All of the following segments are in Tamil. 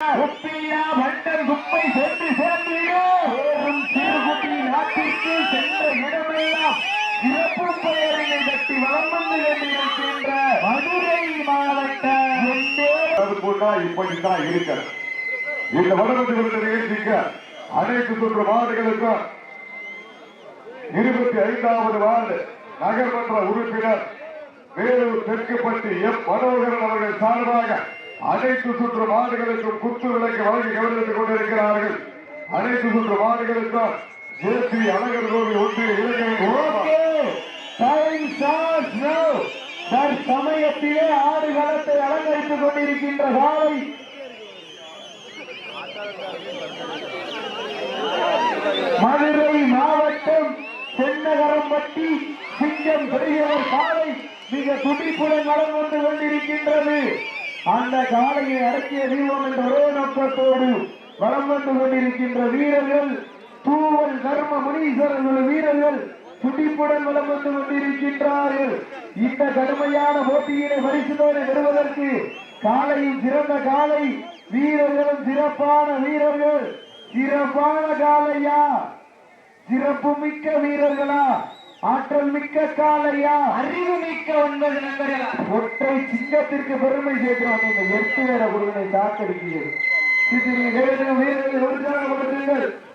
உப்பியா மண்டர் குப்பை சென்று நாட்டிற்கு சென்ற இடமெல்லாம் சிறப்பு பெயரினை கட்டி வளம் வந்து கொண்டிருக்கின்ற மதுரை மாவட்டம் இப்படித்தான் இருக்க. இந்த வடமதி விருது நிகழ்ச்சிக்க அனைத்து சுற்று வார்டுகளுக்கும் இருபத்தி ஐந்தாவது வார்டு நகர்மன்ற உறுப்பினர் வேலூர் தெற்குப்பட்டி எம் மனோகரன் அவர்கள் சார்பாக அனைத்து சுற்று மாடுகளுக்கும் குத்து விலைக்கு வழங்கி கவனித்துக் கொண்டிருக்கிறார்கள். அனைத்து சுற்று மாடுகளுக்கும் ஜேசி அழகர் கோவில் ஒன்றிய இளைஞர்கள் தற்சமயத்திலே ஆறு களத்தை அலங்கரித்துக் கொண்டிருக்கின்ற காலை மதுரை மாவட்டம் தென்னகரம்பட்டி சிங்கம் பெரியவர் காலை மிக துடிப்புடன் நடந்து வந்து கொண்டிருக்கின்றது. அந்த காலையை அடக்கிய வீரம் என்ற ஒரே நோக்கத்தோடு வளம் வந்து கொண்டிருக்கின்ற வீரர்கள் தூவல் தர்ம முனீஸ்வரர்கள் வீரர்கள் துடிப்புடன் வளம் வந்து கொண்டிருக்கின்றார்கள். இந்த கடுமையான போட்டியினை பரிசுதோடு பெறுவதற்கு காலையும் சிறந்த காலை வீரர்களும் சிறப்பான வீரர்கள். சிறப்பான காலையா சிறப்பு மிக்க வீரர்களா? ஆற்றல் மிக்க காலையா அறிவு மிக்க ஒன்பது நண்பர்களா? ஒற்றை சிங்கத்திற்கு பெருமை சேர்க்கிறோம் இந்த எட்டு வேற குருவனை தாக்கடிக்கிறது கேளுங்க வீரர்கள் உற்சாகப்படுத்துங்கள் சீக்கிரம்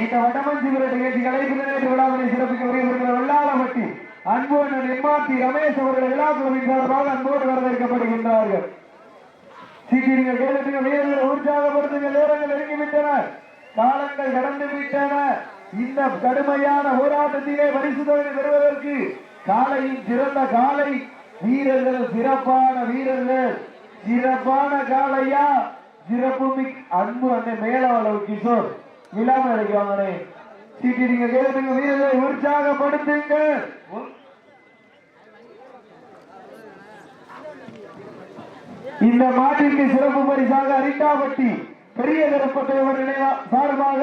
இந்த வடமஞ்சி விரட்டு நிகழ்ச்சிகளை பின்னேற்ற விழாவினை சிறப்பிக்க வருகின்ற வெள்ளாளமட்டி அன்பு அண்ணன் ரமேஷ் அவர்கள் விழா குழுவின் சார்பாக அன்போடு வரவேற்கப்படுகின்றார்கள். சீக்கிரங்கள் கேளுங்க வீரர்களை உற்சாகப்படுத்துங்கள் நேரங்கள் நெருங்கிவிட்டன காலங்கள் கடந்து விட்டன. இந்த கடுமையான போராட்டத்திலே பரிசு தொகை பெறுவதற்கு காலையின் சிறந்த காலை வீரர்கள் சிறப்பான வீரர்கள். சிறப்பான காலையா? சிறப்பு அன்பு அண்ணன் மேலாளவு கிஷோர். விழாம அழைக்கிறாங்களே சீக்கிரங்க கேளுங்க வீரர்களை உற்சாகப்படுத்துங்க இந்த மாட்டிற்கு சிறப்பு பரிசாக அரிட்டாபட்டி பெரிய கருப்பத்தேவர் சார்பாக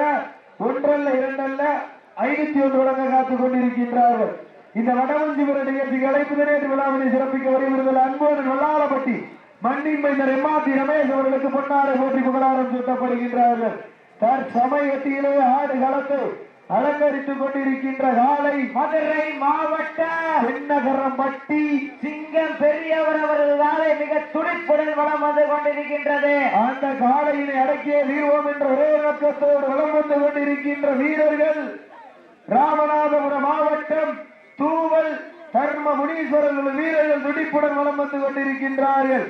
ஒன்றல்ல இரண்டல்ல ஐநூத்தி ஒன்று வழங்க காத்துக் கொண்டிருக்கின்றார்கள். இந்த வடவஞ்சிபுர நிகழ்ச்சிக்கு அழைப்புதனே விழாவினை சிறப்பிக்க வருகிறது அன்போடு நல்லாளப்பட்டி மண்ணின் மைந்தர் எம்மாத்தி ரமேஷ் அவர்களுக்கு பொன்னாடை போட்டி புகழாரம் சூட்டப்படுகின்றார்கள். தற்சமயத்திலே ஆடு களத்தை அலங்கரித்துக் கொண்டிருக்கின்ற காலை மதுரை மாவட்ட பெண்ணகரம்பட்டி சிங்கம் பெரியவர் அவரது காலை மிக துடிப்புடன் வளம் வந்து கொண்டிருக்கின்றது. அந்த காலையினை அடக்கிய வீர்வோம் என்ற ஒரே நோக்கத்தோடு வளம் வந்து கொண்டிருக்கின்ற வீரர்கள் ராமநாதபுரம் மாவட்டம் தூவல் தர்ம முனீஸ்வரர்கள் வீரர்கள் துடிப்புடன் வளம் வந்து கொண்டிருக்கின்றார்கள்.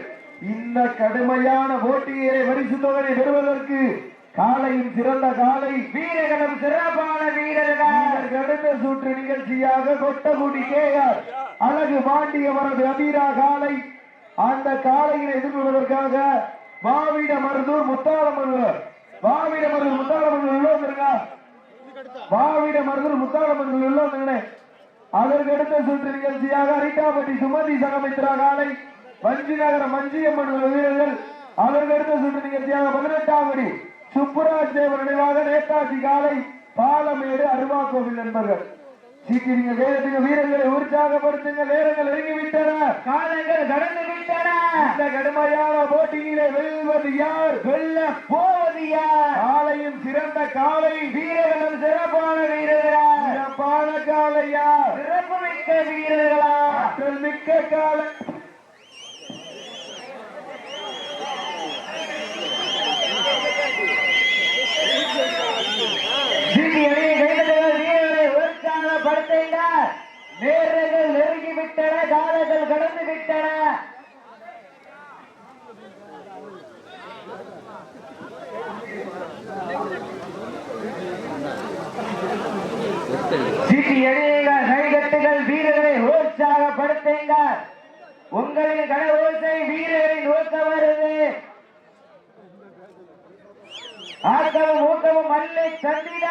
இந்த கடுமையான போட்டியை பரிசு தொகையை பெறுவதற்கு காலையின் சிறந்த காலை வீரர்களும் சிறப்பான வீரர்கள். அடுத்த சுற்று நிகழ்ச்சியாக கொட்டகுடி கேஆர் அழகு பாண்டியவரது அபீரா காலை. அந்த காலையில் எதிர்கொள்வதற்காக மாவிட மருதூர் முத்தாளமருவர் மாவிட மருதூர் முத்தாளமருவர் உள்ளோம் இருக்கா மாவிட மருதூர் முத்தாளமருவர் உள்ளோம் இருக்கனே அதற்கு அடுத்த சுற்று நிகழ்ச்சியாக அரிட்டாபட்டி சுமதி சகமித்ரா காலை. வஞ்சி நகர மஞ்சியம்மன் வீரர்கள். அதற்கு அடுத்த சுற்று நிகழ்ச்சியாக பதினெட்டாம் அடி சுப்புராஜ் தேவர் நினைவாக நேதாஜி காலை பாலமேடு அருவா கோவில் நண்பர்கள் சீக்கிரங்க வேகத்துக்கு வீரர்களை உற்சாகப்படுத்துங்க நேரங்கள் இறங்கிவிட்டன காலங்கள் கடந்து விட்டன. இந்த கடுமையான போட்டியிலே வெல்வது யார்? வெல்ல போவது யார்? காலையும் சிறந்த காலை. வீரர்களும் சிறப்பான வீரர்களா? சிறப்பான காலையா? சிறப்பு மிக்க வீரர்களா மிக்க காலை உற்சாகப்படுத்துங்க நேரங்கள் நெருங்கி விட்டன காலங்கள் கடந்து விட்டன சீட்டி எழியுங்க கைகட்டுகள் வீரர்களை உற்சாகப்படுத்துங்க உங்களின் கட ஓசை வீரர்களின் ஓசம் வருது. ஆட்டமும் ஊட்டமும் மல்லை சந்திட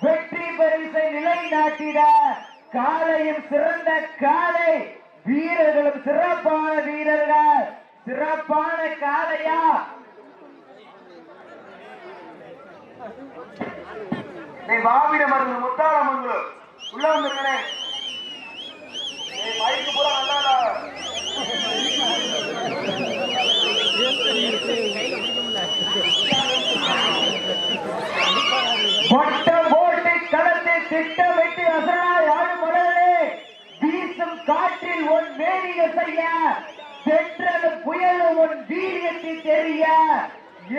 வெற்றி பரிசை நிலைநாட்டிட காலையும் சிறந்த காலை. வீரர்களும் சிறப்பான வீரர்கள். சிறப்பான காலையா நீ மாவிட மருந்து முத்தாள மங்களம் உள்ள வந்துருக்கனே. மைக்கு பூரா நல்லா வட்டம் போட்டு கடத்தை திட்ட வெட்டி அசலாய் யாரும் மலர்களே வீசும் காற்றில் உன் மேனிய செய்ய சென்றது புயல் உன் வீரியத்தை தெரிய.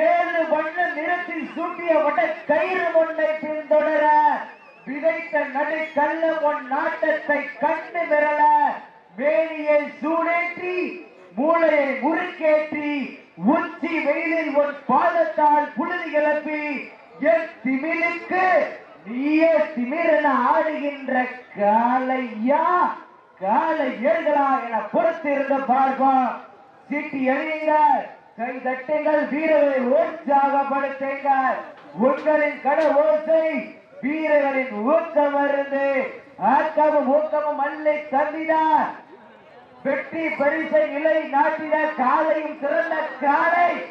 ஏழு வண்ண நிறத்தில் சூட்டிய வட்ட கயிறு ஒன்றை பின்தொடர விதைத்த நடு கல்ல உன் நாட்டத்தை கண்டு மிரள வேலியை சூடேற்றி மூளையை முறுக்கேற்றி உச்சி வெயிலில் உன் பாதத்தால் புழுதி கிளப்பி என் திமிலுக்கு நீயே திமிரென ஆடுகின்ற காலையா காலை ஏர்களா என பொறுத்திருந்த பார்ப்போம். சீட்டி எறியுங்கள் கை தட்டுங்கள் வீரர்களை உற்சாகப்படுத்துங்கள். உங்களின் கட ஓசை வீரர்களின் ஊக்கம் இருந்து ஆக்கமும் ஊக்கமும் அல்லை தந்தினார் வெற்றி பரிசை இலை நாட்டின காலையும் சிறந்த காலை.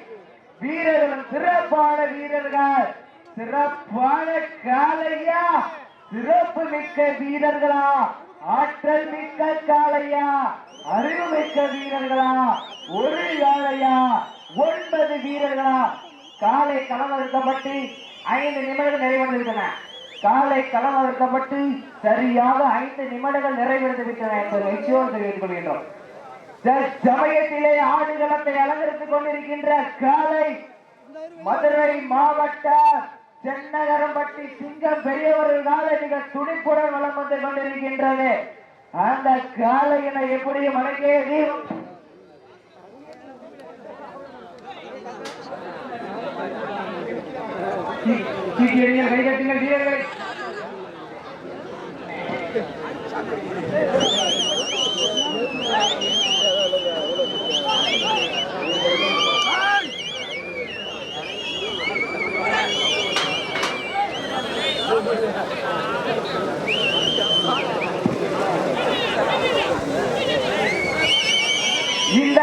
வீரர்களும் சிறப்பான வீரர்கள். சிறப்பான காலையா? சிறப்பு மிக்க வீரர்களா? ஆற்றல் மிக்க காலையா? அறிவு மிக்க வீரர்களா? ஒரு காலையா? ஒன்பது வீரர்களா காலை களமறுக்கப்பட்டு ஐந்து நிமிடங்கள் நிறைவடைந்துவிட்டன. காலை களமறுக்கப்பட்டு சரியாக ஐந்து நிமிடங்கள் நிறைவடைந்து விட்டன என்பதை நிச்சயம் தெரிவித்துக் கொள்கின்றோம். சமயத்திலே ஆடுகளத்தை அலங்கரித்துக் கொண்டிருக்கின்ற காலை மதுரை மாவட்ட சென்னகரம்பட்டி சிங்கம் பெரியவர்கள் காலை மிக துடிப்புடன் வளம் வந்து கொண்டிருக்கின்றது. அந்த காலையினை எப்படியும் அடக்கியது சீக்கிரங்கள் கைகட்டுங்கள் வீரர்களை Thank you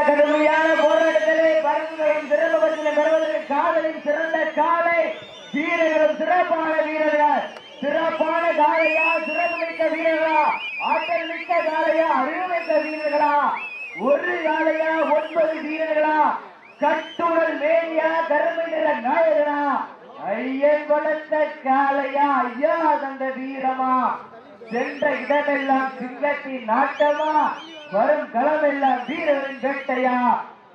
கடுமையான போராட்டத்திலே பரிசுகளும் சிறப்பத்திலும் பெறுவதற்கு காதலின் சிறந்த காலை வீரர்களும் சிறப்பான வீரர்கள் சிறப்பான காலையா சிறப்பு மிக்க வீரர்களா ஆற்றல் மிக்க காலையா அறிவு மிக்க வீரர்களா ஒரு காலையா ஒன்பது வீரர்களா கட்டுடல் மேனியா கருமை நிற நாயகனா ஐயன் வளர்த்த காலையா ஐயா தந்த வீரமா சென்ற இடமெல்லாம் சிங்கத்தின் நாட்டமா வரும் களமெல்லாம் வீரரின் வேட்டையா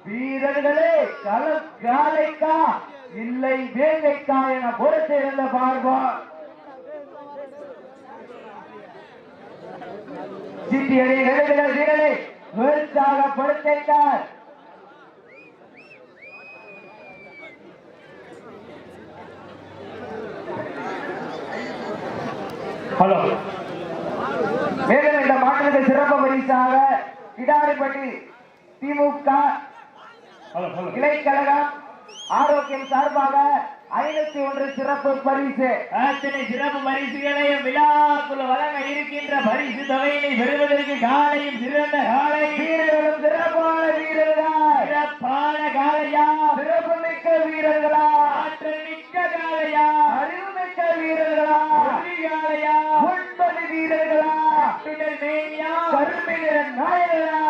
வீரர்களே களம் காலைக்கா இல்லை வேங்கைக்கா என பொறுத்திருந்த பார்ப்போம் சிட்டியடி எழுதுகிற வீரரை உற்சாகப்படுத்தார் ஹலோ. மேலும் இந்த மாநிலத்தை சிறப்பு பரிசாக கிடாரிப்பட்டி திமுக இலைக்கழகம் ஆரோக்கியம் சார்பாக ஐநூத்தி ஒன்று சிறப்பு பரிசு. அத்தனை சிறப்பு பரிசுகளையும் விழாக்குள் வழங்க இருக்கின்ற பரிசு தொகையினை பெறுவதற்கு காலையும் சிறந்த காலை. வீரர்களும் சிறப்பான வீரர்கள் சிறப்பான காலையா சிறப்பு மிக்க வீரர்களா ஆற்றல் மிக்க காலையா அறிவு மிக்க வீரர்களா காலையா ஒன்பது வீரர்களா பின்னல் மேனியா கருமை நிற நாயகனா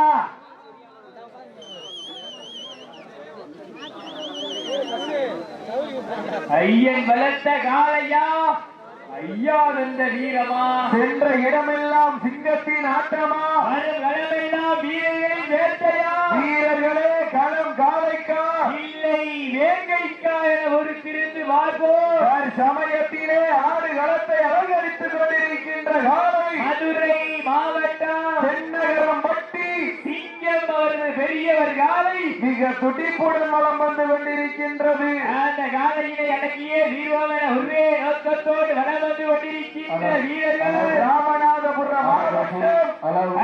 ஐயன் வளர்த்த காளையா ஐயா வென்ற வீரமா சென்ற இடமெல்லாம் சிங்கத்தின் ஆட்டமா? களமெல்லாம் வீரர்களின் வேட்டையா? வீரர்களே களம் காளைக்கா இல்லை வேங்கைக்கா என ஒரு திருந்து பார்ப்போம் சமயத்திலே ஆடு களத்தை அலங்கரித்துக் கொண்டிருக்கின்ற காலை மதுரை மாவட்டம் தென்னகரம் பட்டி சிங்கம் அவரது பெரியவர் காலை மிக துடிப்புடன் வளம் வந்து கொண்டிருக்கின்றது. அந்த காலையினை அடக்கியே வீரோம் என ஒரே நோக்கத்தோடு வளம் வந்து கொண்டிருக்கின்ற வீரர்கள்.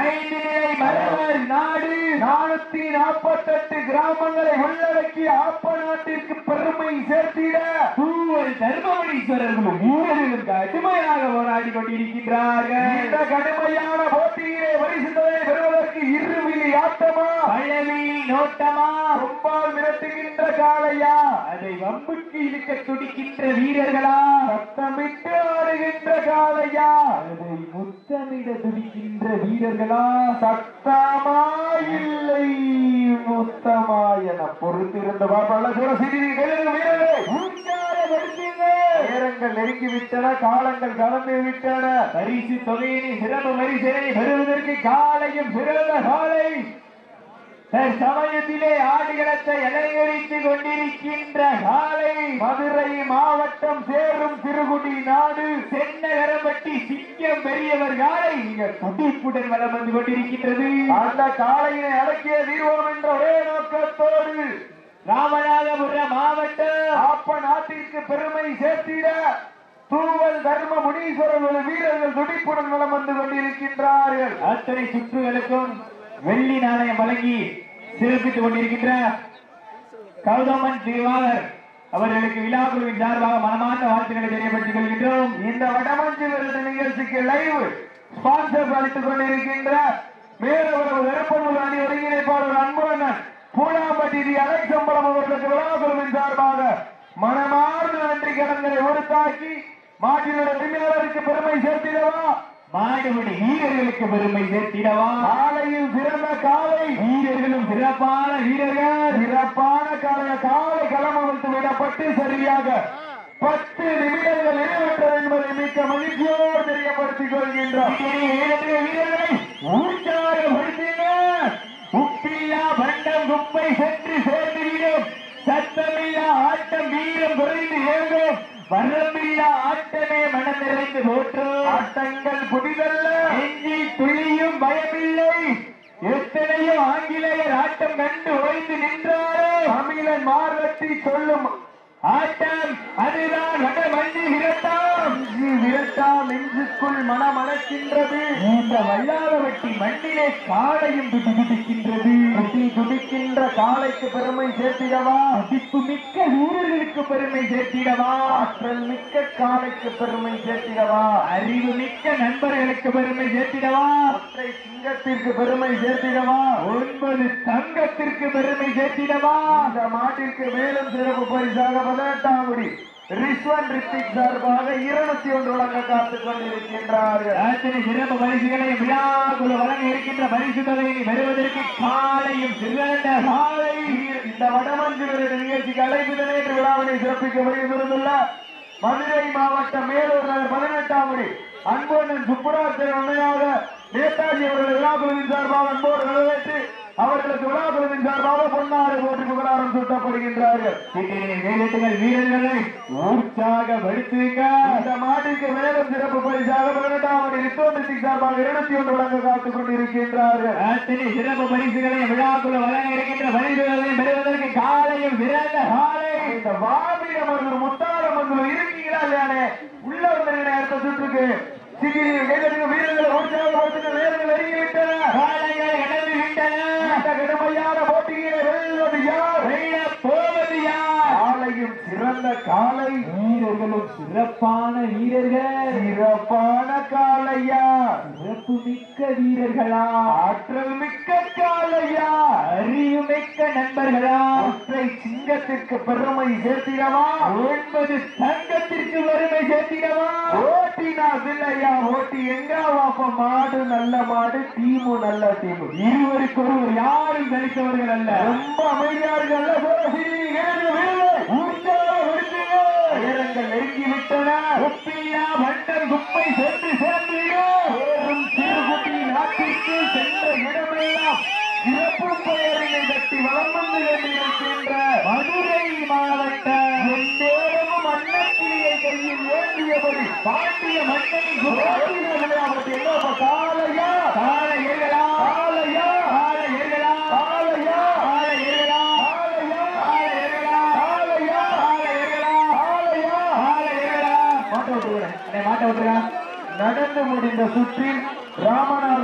ஐந்து நிலை மரவர் நாடு நானூத்தி நாற்பத்தெட்டு கிராமங்களை உள்ளடக்கிய ஆப்ப நாட்டிற்கு பெருமை சேர்த்திட தூவல் தர்மபுரீஸ்வரர்களும் வீரர்களும் கடுமையாக போராடி கொண்டிருக்கின்றார்கள். இந்த கடுமையான போட்டியிலே பரிசுத்தலை பெறுவதற்கு இருவிழி ஆட்டமா? பழவிழி நோட்டமா? கொம்பால் மிரட்டுகின்ற காளையா? அதை வம்புக்கு இழுக்க துடிக்கின்ற வீரர்களா? சத்தமிட்டு ஆடுகின்ற காளையா? அதை துடிக்கின்ற வீரர்களா சத்தமா இல்லை. முத்தமா என பொறுத்திருந்த பாப்பாள சிறசிறி வீரர்களே நேரங்கள் நெருங்கி விட்டன காலங்கள் கலந்து விட்டன. பரிசு தொகையினை சிறப்பு மரிசனை பெறுவதற்கு காலையும் சிறந்த காலை. சமயத்திலே ஆடுகளத்தை அலங்கரித்துக் கொண்டிருக்கின்ற காலை மதுரை மாவட்டம் சேரும் திருகுடி நாடு சென்னகரம்பட்டி சிங்கம் பெரியவர் காலை இங்க துடிப்புடன் வளம் வந்து கொண்டிருக்கின்றது. அந்த காலையினை அடக்கிய வீரோம் என்ற ஒரே நோக்கத்தோடு ராமநாதபுரம் மாவட்டம் ஆப்ப நாட்டிற்கு பெருமை சேர்த்திட தூவல் தர்ம முனீஸ்வரர்கள் வீரர்கள் துடிப்புடன் வளம் வந்து கொண்டிருக்கின்றார்கள். அத்தனை சுற்றுகளுக்கும் வெள்ளி நாணயம் வழங்கி சிறப்பித்துக் கொண்டிருக்கின்ற கௌதமன் திவாகர் அவர்களுக்கு விழா குழுவின் சார்பாக மனமார்ந்த வாழ்த்துக்களை தெரியப்படுத்திக் கொள்கின்றோம். இந்த வடமஞ்சி விருது நிகழ்ச்சிக்கு லைவ் ஸ்பான்சர் அளித்துக் கொண்டிருக்கின்ற மேலவரவு வெறுப்பனூர் அணி ஒருங்கிணைப்பாளர் அன்புடன் பூலாம்பட்டி டி அலெக்சம்பலம் அவர்களுக்கு விழாக்குழுவின் சார்பாக மனமார்ந்த நன்றி கடன்களை உறுத்தாக்கி மாற்றினுடைய உரிமையாளருக்கு பெருமை சேர்த்திடவா? மாடுபடி வீரர்களுக்கு பெருமை சேர்த்திடவா? காலையில் சிறந்த காலை. வீரர்களும் சிறப்பான வீரர்கள். சிறப்பான காலைய காலை களம் அமைத்து விடப்பட்டு சரியாக பத்து நிமிடங்கள் நிறைவேற்றது என்பதை மிக்க மகிழ்ச்சியோடு தெரியப்படுத்திக் கொள்கின்றோம். வீரர்களை. ஏங்கும் வரம்பில்லா ஆட்டமே மனம் நிறைந்து போற்றும் ஆட்டங்கள் புதிதல்ல. நெஞ்சி துளியும் பயமில்லை. எத்தனையோ ஆங்கிலேயர் ஆட்டம் கண்டு ஓய்ந்து நின்றாரோ. தமிழன் மார்வட்டி சொல்லும் ஆட்டம் அதுதான் வட மஞ்சி விரட்டாம். அஞ்சு விரட்டா நெஞ்சுக்குள் மனமணக்கின்றது இந்த வல்லாரவட்டி மண்ணிலே காளையும் துடி துடிக்கின்றது துடி துடிக்கின்ற காலைக்கு பெருமை சேர்த்திடவா? மதிப்பு மிக்க வீரர்களுக்கு பெருமை சேர்த்திடவா? ஆற்றல் மிக்க காலைக்கு பெருமை சேர்த்திடவா? அறிவு மிக்க நண்பர்களுக்கு பெருமை சேர்த்திடவா? ஒற்றை சிங்கத்திற்கு பெருமை சேர்த்திடவா? ஒன்பது தங்கத்திற்கு பெருமை சேர்த்திடவா? இந்த மாட்டிற்கு மேலும் சிறப்பு பரிசாக பதினெட்டாம் முடி ரிஸ்வன் ரித்திக் சார்பாக இருநூத்தி ஒன்று வழங்க காத்துக் கொண்டிருக்கின்றார்கள். அத்தனை சிறப்பு பரிசுகளை விழாக்குழு வழங்க இருக்கின்ற பரிசு தொகையை பெறுவதற்கு காலையும் சிறந்த காலை இந்த வடமஞ்சு விருது நிகழ்ச்சிக்கு அழைப்பு நேற்று விழாவினை சிறப்பிக்க வருகின்றுள்ள மதுரை மாவட்டம் மேலூர் நகர் பதினெட்டாம் முடி அன்போனன் சுப்புராஜன் உண்மையாக நேதாஜி அவர்கள் விழாக்குழுவின் சார்பாக அன்போடு வரவேற்று அவர்களுக்கு விழாக்குழுவின் சார்பாக பொன்னாறு போட்டி புகழாரம் சூட்டப்படுகின்றார்கள் கைதட்டுங்கள் வீரர்களை உற்சாகப்படுத்துங்க இந்த மாட்டிற்கு மேலும் சிறப்பு பரிசாக பதினெட்டாம் ரித்தோமித்திக் சார்பாக இருநூத்தி ஒன்று வழங்க காத்துக் கொண்டிருக்கின்றார்கள் அத்தனை சிறப்பு பரிசுகளை விழாக்குழு வழங்க இருக்கின்ற பரிசுகளை பெறுவதற்கு காலையும் சிறந்த காலை. இந்த வாபிட மருந்தூர் முத்தார மருந்தூர் இருக்கீங்களா இல்லையானே? உள்ள வந்திருக்கிற அடுத்த சுற்றுக்கு. சிகிரி வீரர்களை உற்சாகப்படுத்துங்க நேரங்கள் நெருங்கி விட்டன காலைகள் கடந்து விட்டன இந்த கடுமையான போட்டியிலே வெல்வது யார் வெல்ல போவது யார் காலையும் சிறந்த காலை வீரர்களும் சிறப்பான வீரர்கள். சிறப்பான காலையா. சிறப்பு மிக்க வீரர்களா. ஆற்றல் மிக்க காலையா. அறிவு மிக்க நண்பர்களா. ஒற்றை சிங்கத்திற்கு பெருமை சேர்த்திடவா. ஒன்பது தங்கத்திற்கு வறுமை சேர்த்திடவா. ஓட்டினா இல்லையா ஓட்டி எங்க வாப்ப மாடு நல்ல மாடு டீமு நல்ல டீமு. இருவருக்கு ஒருவர் யாரும் தரித்தவர்கள் அல்ல. ரொம்ப அமைதியா இருக்கல்ல சோழசிரி நேரங்கள் குப்பை சென்று சேர்ந்தீரோ சேரும் நாட்டிற்கு சென்ற இடமெல்லாம் சிறப்பு பெயரினை வந்து கொண்டிருக்கின்ற மதுரை எந்தேரமும் அன்னக்கிளியை கையில் ஏந்தியபடி பாண்டிய மன்னனின் காலையா? காலையா கால ஏகலா காலையா கால ஏகலா காலையா கால ஏகலா காலையா கால ஏகலா காலையா கால ஏகலா மாட்ட விட்டுருங்க மாட்ட விட்டுருங்க நடந்து முடிந்த சுற்றில் ராமநாதபுரம்